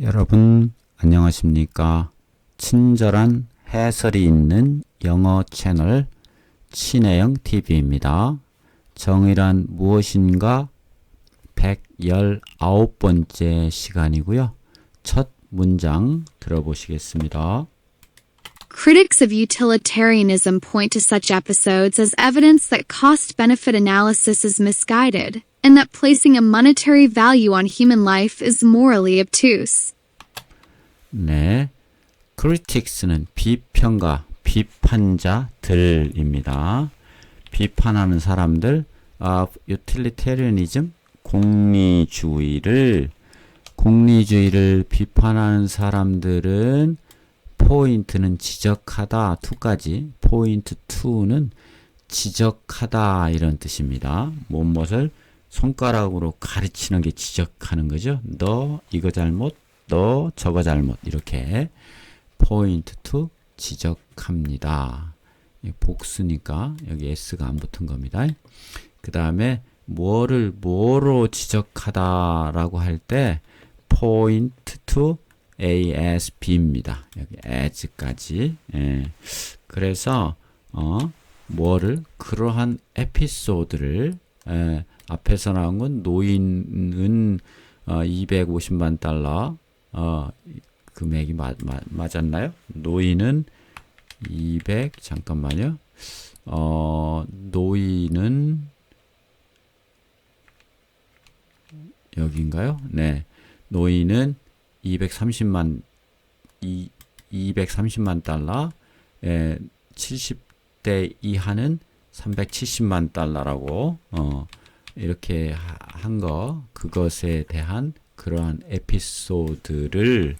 여러분 안녕하십니까? 친절한 해설이 있는 영어 채널 친혜영 TV입니다. 정의란 무엇인가 119번째 시간이고요. 첫 문장 들어보시겠습니다. Critics of utilitarianism point to such episodes as evidence that cost benefit analysis is misguided, and that placing a monetary value on human life is morally obtuse. 네. critics는 비평가, 비판자들입니다. 비판하는 사람들 of utilitarianism 공리주의를 공리주의를 비판하는 사람들은 포인트는 지적하다 투까지 포인트 2는 지적하다 이런 뜻입니다. 무엇을 손가락으로 가르치는 게 지적하는 거죠. 너 이거 잘못, 너 저거 잘못 이렇게 포인트 2 지적합니다. 이 복수니까 여기 s가 안 붙은 겁니다. 그 다음에 뭐를 뭐로 지적하다라고 할 때 포인트 2 ASB입니다. 여기 as까지. 예. 그래서 어 뭐를 그러한 에피소드를 예, 앞에서 나온 건 노인은 어, 250만 달러 어, 금액이 맞, 맞, 맞았나요? 노인은 200 잠깐만요. 어, 노인은 여기인가요? 네. 노인은 230만 이, 230만 달러, 에, 70대 이하는 370만 달러라고 어, 이렇게 한 거 그것에 대한 그러한 에피소드를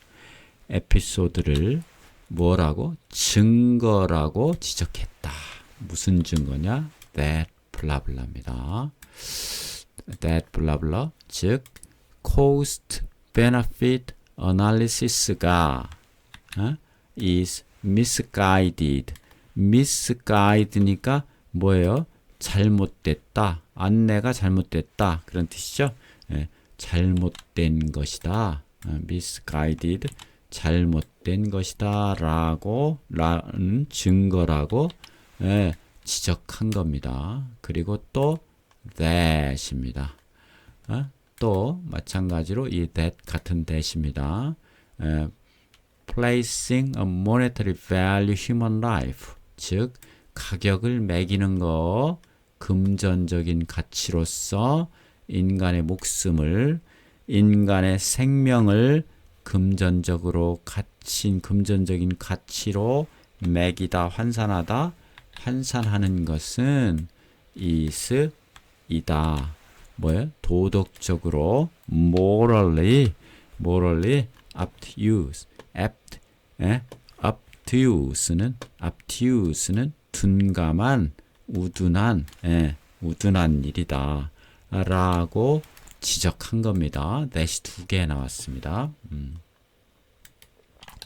에피소드를 뭐라고 증거라고 지적했다. 무슨 증거냐? that 블라블라입니다. that 블라블라 즉 cost benefit analysis가 어? is misguided misguided니까 뭐예요? 잘못됐다. 안내가 잘못됐다. 그런 뜻이죠. 예, 잘못된 것이다. 어, misguided 잘못된 것이다. 라고 라는 증거라고 예, 지적한 겁니다. 그리고 또 that입니다. 어? 또 마찬가지로 이 that 같은 that입니다. 에, placing a monetary value human life 즉 가격을 매기는 거 금전적인 가치로서 인간의 목숨을 인간의 생명을 금전적으로 가치 금전적인 가치로 매기다 환산하다 환산하는 것은 is 이다. 뭐예요? 도덕적으로 morally morally obtuse apt 예? obtuse는 obtuse는 둔감한 우둔한 예, 우둔한 일이다 라고 지적한 겁니다. that이 두 개 나왔습니다. 음.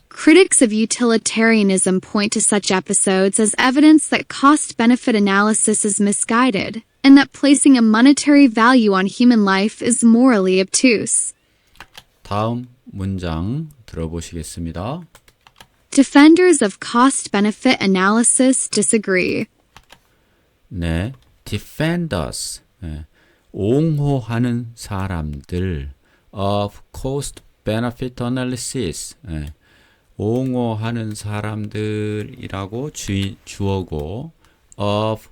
Critics of utilitarianism point to such episodes as evidence that cost benefit analysis is misguided, and that placing a monetary value on human life is morally obtuse. 다음 문장 들어보시겠습니다. Defenders of cost benefit analysis disagree. 네, defenders, 예, 옹호하는 사람들. of cost benefit analysis, 예, 옹호하는 사람들이라고 주, 주어고 of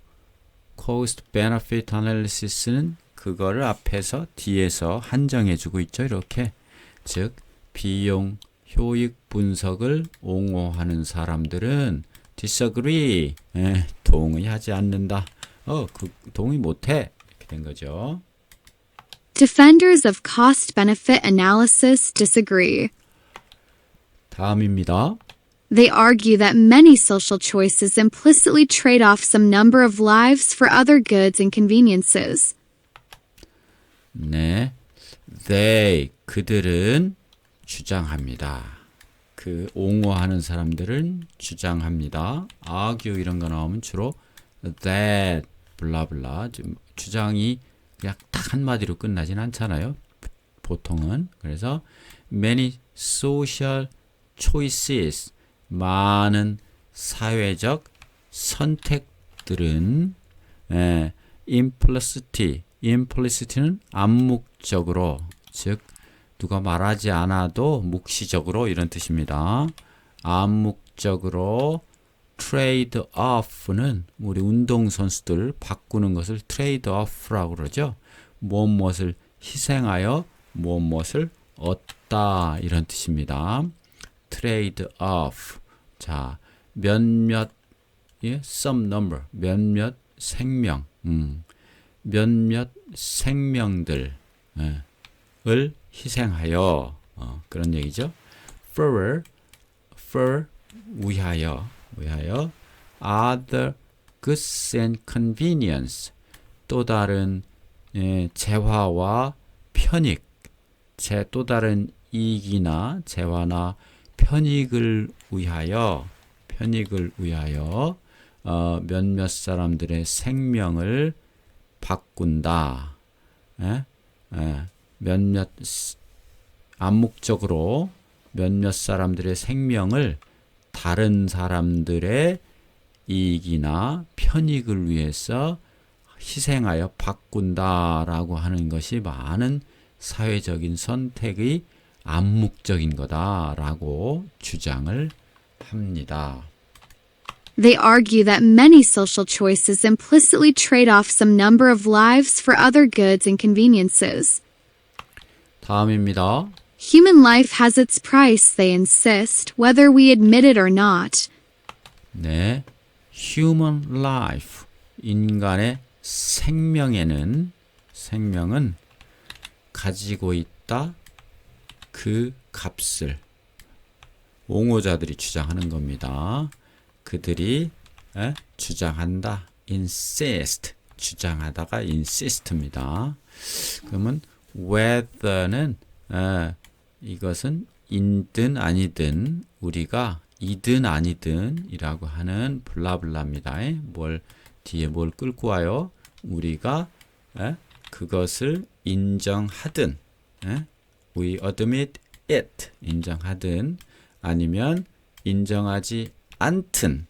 cost benefit analysis는 그거를 앞에서 뒤에서 한정해 주고 있죠. 이렇게. 즉 비용 효익 분석을 옹호하는 사람들은 disagree 예, 동의하지 않는다. 어, 그 동의 못해 이렇게 된 거죠. Defenders of cost benefit analysis disagree. 다음입니다. They argue that many social choices implicitly trade off some number of lives for other goods and conveniences. 네, they 그들은 주장합니다. 그 옹호하는 사람들은 주장합니다. argue 이런 거 나오면 주로 that 블라블라 좀 주장이 그냥 딱 한마디로 끝나진 않잖아요. 보통은 그래서 many social choices 많은 사회적 선택들은 예, implicity implicit는 암묵적으로 즉 누가 말하지 않아도 묵시적으로 이런 뜻입니다. 암묵적으로 trade off는 우리 운동 선수들 바꾸는 것을 trade off라고 그러죠. 무엇 무엇을 희생하여 무엇 무엇을 얻다 이런 뜻입니다. trade off. 자, 몇몇 예, some number 몇몇 생명, 음, 몇몇 생명들 예, 을 희생하여 어, 그런 얘기죠. for for 위하여 위하여 other goods and convenience 또 다른 예, 재화와 편익 제 또 다른 이익이나 재화나 편익을 위하여 편익을 위하여 어, 몇몇 사람들의 생명을 바꾼다. 예? 예. 몇몇 스- 암묵적으로 몇몇 사람들의 생명을 다른 사람들의 이익이나 편익을 위해서 희생하여 바꾼다라고 하는 것이 많은 사회적인 선택의 암묵적인 거다라고 주장을 합니다. They argue that many social choices implicitly trade off some number of lives for other goods and conveniences. 다음입니다. Human life has its price, they insist, whether we admit it or not. 네. human life 인간의 생명에는 생명은 가지고 있다 그 값을 옹호자들이 주장하는 겁니다. 그들이 에? 주장한다 insist 주장하다가 insist입니다. 그러면 whether는 에, 이것은 인든 아니든 우리가 이든 아니든 이라고 하는 블라블라입니다. 에? 뭘 뒤에 뭘 끌고 와요? 우리가 에? 그것을 인정하든 에? we admit it 인정하든 아니면 인정하지 않든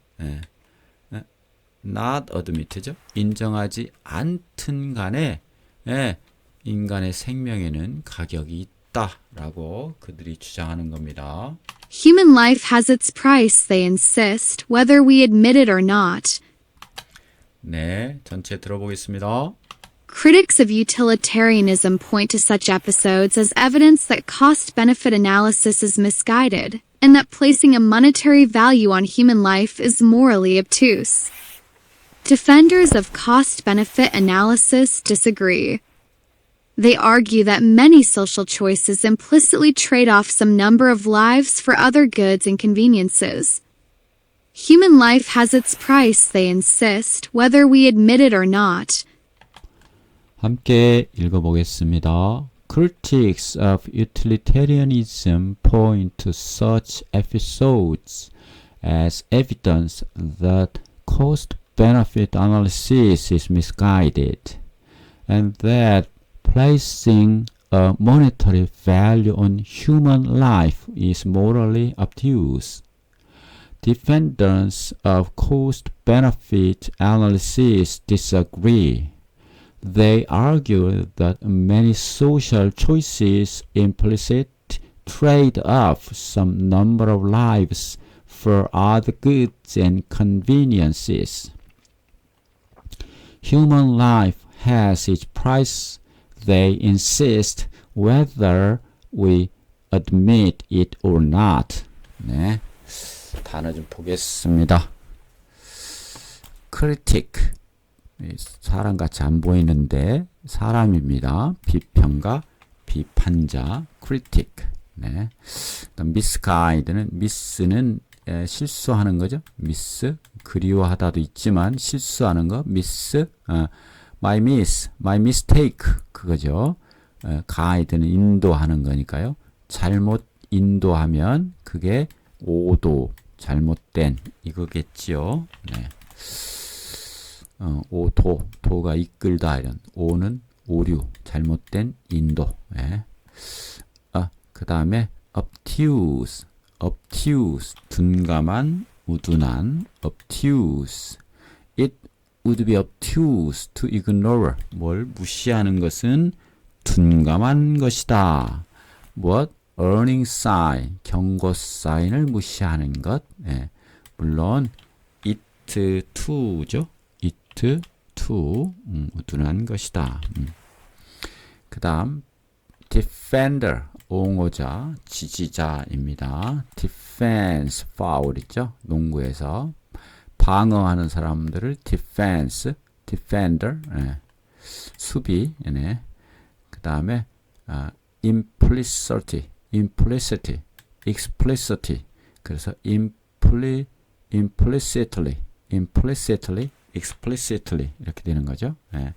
not admit죠 인정하지 않든 간에 예. 인간의 생명에는 가격이 있다라고 그들이 주장하는 겁니다. Human life has its price, they insist, whether we admit it or not. 네, 전체 들어보겠습니다. Critics of utilitarianism point to such episodes as evidence that cost benefit analysis is misguided, and that placing a monetary value on human life is morally obtuse. Defenders of cost benefit analysis disagree. They argue that many social choices implicitly trade off some number of lives for other goods and conveniences. Human life has its price, they insist, whether we admit it or not. 함께 읽어보겠습니다. Critics of utilitarianism point to such episodes as evidence that cost-benefit analysis is misguided, and that placing a monetary value on human life is morally obtuse. Defenders of cost-benefit analysis disagree. They argue that many social choices implicit trade off some number of lives for other goods and conveniences. Human life has its price, they insist, whether we admit it or not. 네. 단어 좀 보겠습니다. critic. 이 사람 같이 안 보이는데 사람입니다. 비평가, 비판자, critic. 네. misguide는 miss는 에, 실수하는 거죠. miss 그리워하다도 있지만 실수하는 거 miss 어, my miss, my mistake 그거죠. 어, guide는 인도하는 거니까요. 잘못 인도하면 그게 오도 잘못된 이거겠지요. 네. 어, 오도 도가 이끌다 이런 오는 오류 잘못된 인도 예. 아, 그 다음에 obtuse, obtuse, 둔감한, 우둔한, obtuse. It would be obtuse to ignore. 뭘 무시하는 것은 둔감한 것이다. 무엇? warning sign, 경고 사인을 무시하는 것. 예. 물론 it to죠. it to 음, 우둔한 것이다. 음. 그 다음 defender 옹호자 지지자입니다. defense foul 있죠. 농구에서 방어하는 사람들을 defense, defender 예. 수비 네. 그다음에 아, implicity, implicity, explicitly 그래서 impli, implicitly, implicitly, explicitly 이렇게 되는 거죠. 예.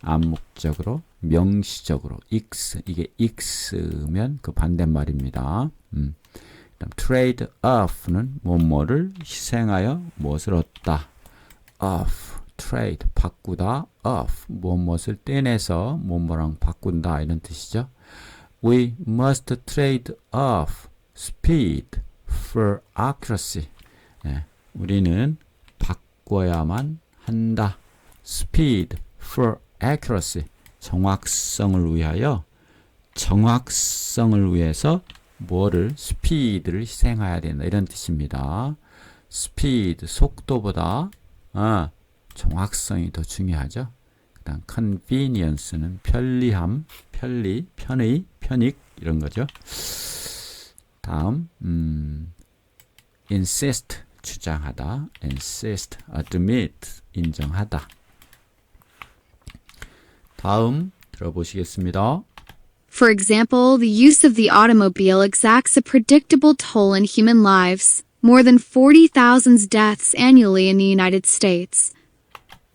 암묵적으로, 명시적으로, x 이게 x면 그 반대말입니다. 음. 그다음 trade off는 뭐뭐를 희생하여 무엇을 얻다. off, trade 바꾸다, off 무엇을 떼내서 뭐뭐랑 바꾼다 이런 뜻이죠. We must trade off speed for accuracy. 예, 우리는 바꿔야만 한다. speed for accuracy. 정확성을 위하여 정확성을 위해서 뭐를 speed를 희생해야 된다 이런 뜻입니다. speed 속도보다 아, 정확성이 더 중요하죠. 그다음 convenience는 편리함, 편리, 편의, 편익 이런 거죠. 다음 음, insist 주장하다, insist, admit 인정하다. 다음 들어보시겠습니다. For example, the use of the automobile exacts a predictable toll in human lives, more than 40,000 deaths annually in the United States.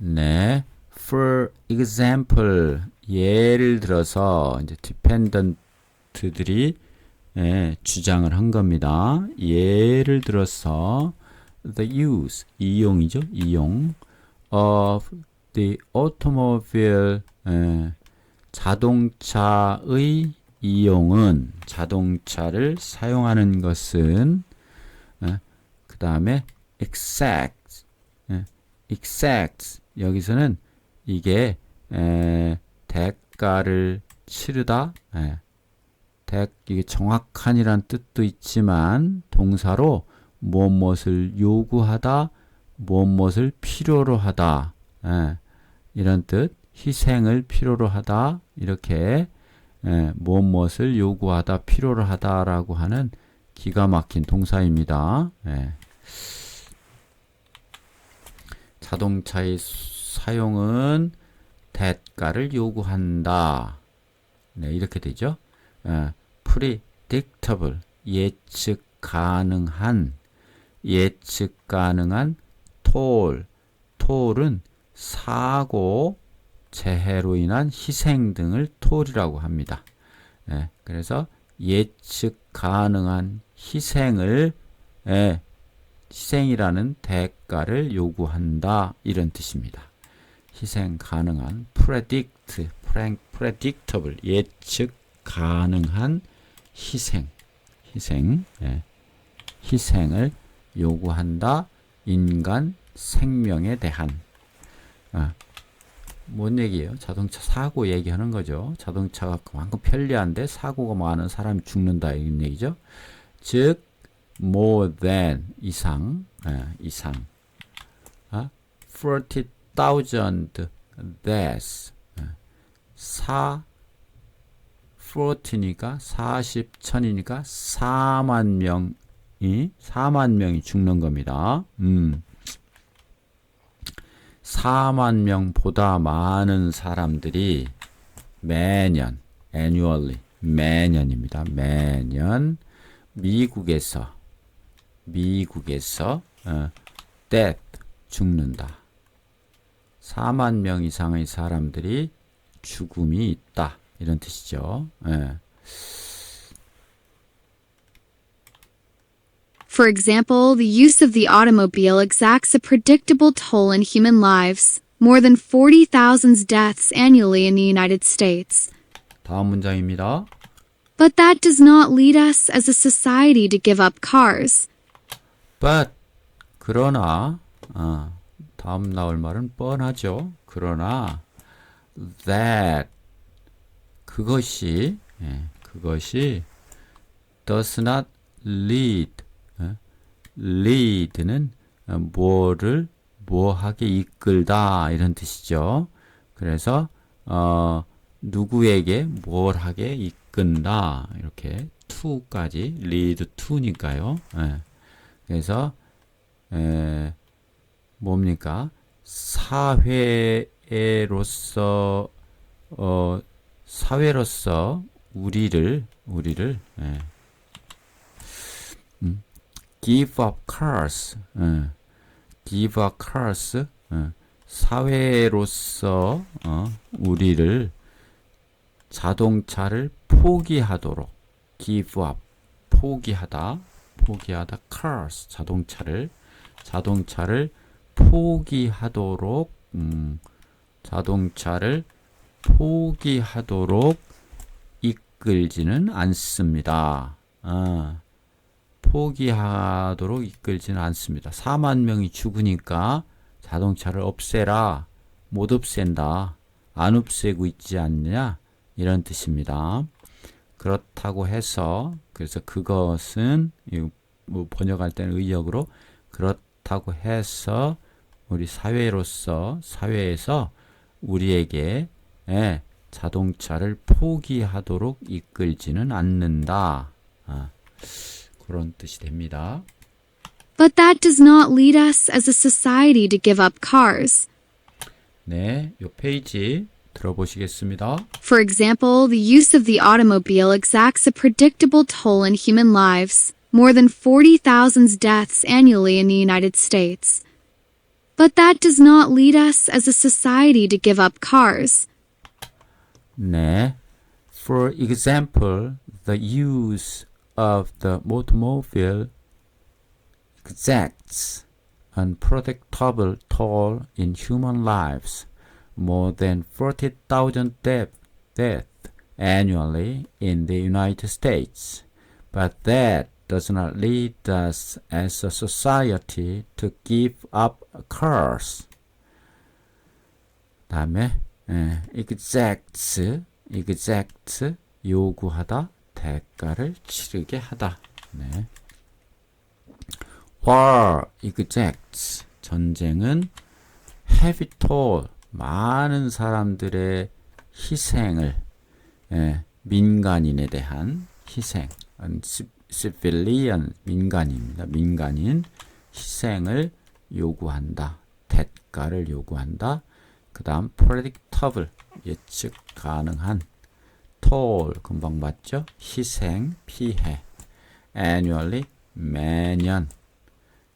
네. For example, 예를 들어서 이제 디펜던트들이 예, 주장을 한 겁니다. 예를 들어서 the use 이용이죠. 이용 of the automobile 예, 자동차의 이용은 자동차를 사용하는 것은 그 다음에 exact 예, exact. 여기서는 이게 에, 대가를 치르다 예, 대, 이게 정확한이란 뜻도 있지만 동사로 무엇을 요구하다 무엇을 필요로 하다 예, 이런 뜻 희생을 필요로 하다 이렇게 예, 무엇을 요구하다 필요로 하다라고 하는 기가 막힌 동사입니다. 예. 자동차의 사용은 대가를 요구한다. 네, 이렇게 되죠. 예, predictable 예측 가능한 예측 가능한 toll toll은 사고 재해로 인한 희생 등을 toll이라고 합니다. 예, 그래서 예측 가능한 희생을 예, 희생이라는 대가를 요구한다 이런 뜻입니다. 희생 가능한 predict, predictable 예측 가능한 희생, 희생, 예, 희생을 요구한다. 인간 생명에 대한 아, 뭔 얘기예요? 자동차 사고 얘기하는 거죠. 자동차가 그만큼 편리한데 사고가 많은 사람이 죽는다 이런 얘기죠. 즉 more than 이상 예, 이상 아, 40,000 deaths 예, 사 40니까 40천이니까 4만 명이 4만 명이 죽는 겁니다. 음. 4만 명보다 많은 사람들이 매년 annually 매년입니다. 매년 미국에서 미국에서 어, death 죽는다. 4만 명 이상의 사람들이 죽음이 있다. 이런 뜻이죠. 예. For example, the use of the automobile exacts a predictable toll in human lives, more than 40,000 deaths annually in the United States. 다음 문장입니다. But that does not lead us as a society to give up cars. but 그러나 어, 다음 나올 말은 뻔하죠. 그러나 that 그것이 예, 그것이 does not lead 어, lead는 어, 뭐를 뭐하게 이끌다 이런 뜻이죠. 그래서 어, 누구에게 뭘 하게 이끈다 이렇게 to까지 lead to니까요. 예. 그래서 에, 뭡니까 사회로서 어, 사회로서 우리를 우리를 예. 음, give up cars. 예. give up cars. 예. 사회로서 어, 우리를 자동차를 포기하도록. Give up. 포기하다. 포기하다. cars. 자동차를. 자동차를 포기하도록 음, 자동차를 포기하도록 이끌지는 않습니다. 아, 포기하도록 이끌지는 않습니다. 4만 명이 죽으니까 자동차를 없애라. 못 없앤다. 안 없애고 있지 않느냐? 이런 뜻입니다. 그렇다고 해서 그래서 그것은 이뭐 번역할 때는 의역으로 그렇다고 해서 우리 사회로서 사회에서 우리에게 예, 자동차를 포기하도록 이끌지는 않는다. 아, 그런 뜻이 됩니다. But that does not lead us as a society to give up cars. 네, 요 페이지 들어보시겠습니다. For example, the use of the automobile exacts a predictable toll in human lives, more than 40,000 deaths annually in the United States. But that does not lead us as a society to give up cars. 네. For example, the use of the automobile exacts an unpredictable toll in human lives, more than 40,000 deaths death annually in the United States. But that does not lead us as a society to give up cars. 다음에 예, exacts, exact 요구하다, 대가를 치르게 하다. 네. war exacts 전쟁은 heavy toll 많은 사람들의 희생을 예, 민간인에 대한 희생, 음, 시- civilian 민간인입니다. 민간인 희생을 요구한다. 대가를 요구한다. 그 다음 predictable 예측 가능한 toll 금방 봤죠? 희생, 피해 annually 매년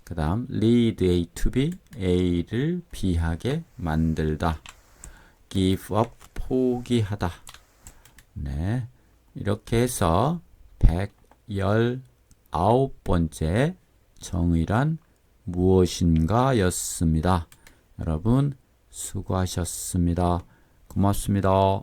그 다음 lead A to B A를 B하게 만들다 give up 포기하다 네 이렇게 해서 119번째 정의란 무엇인가 였습니다. 여러분 수고하셨습니다. 고맙습니다.